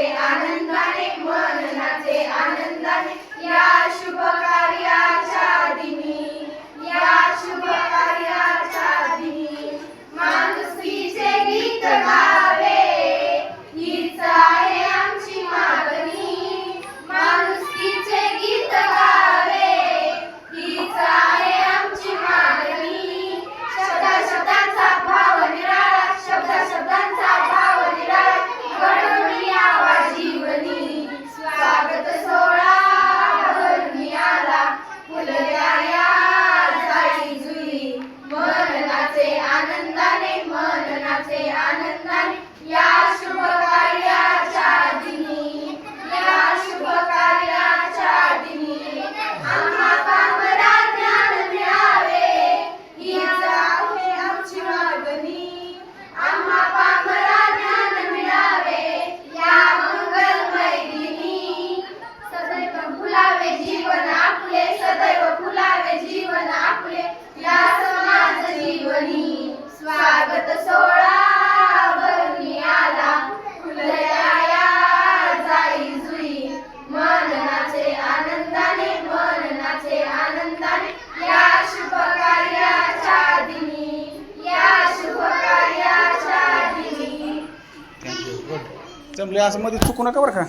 आनंदाने मननाचे आनंदाने या शुभ जमले असं मध्ये चुकू नका बरं का.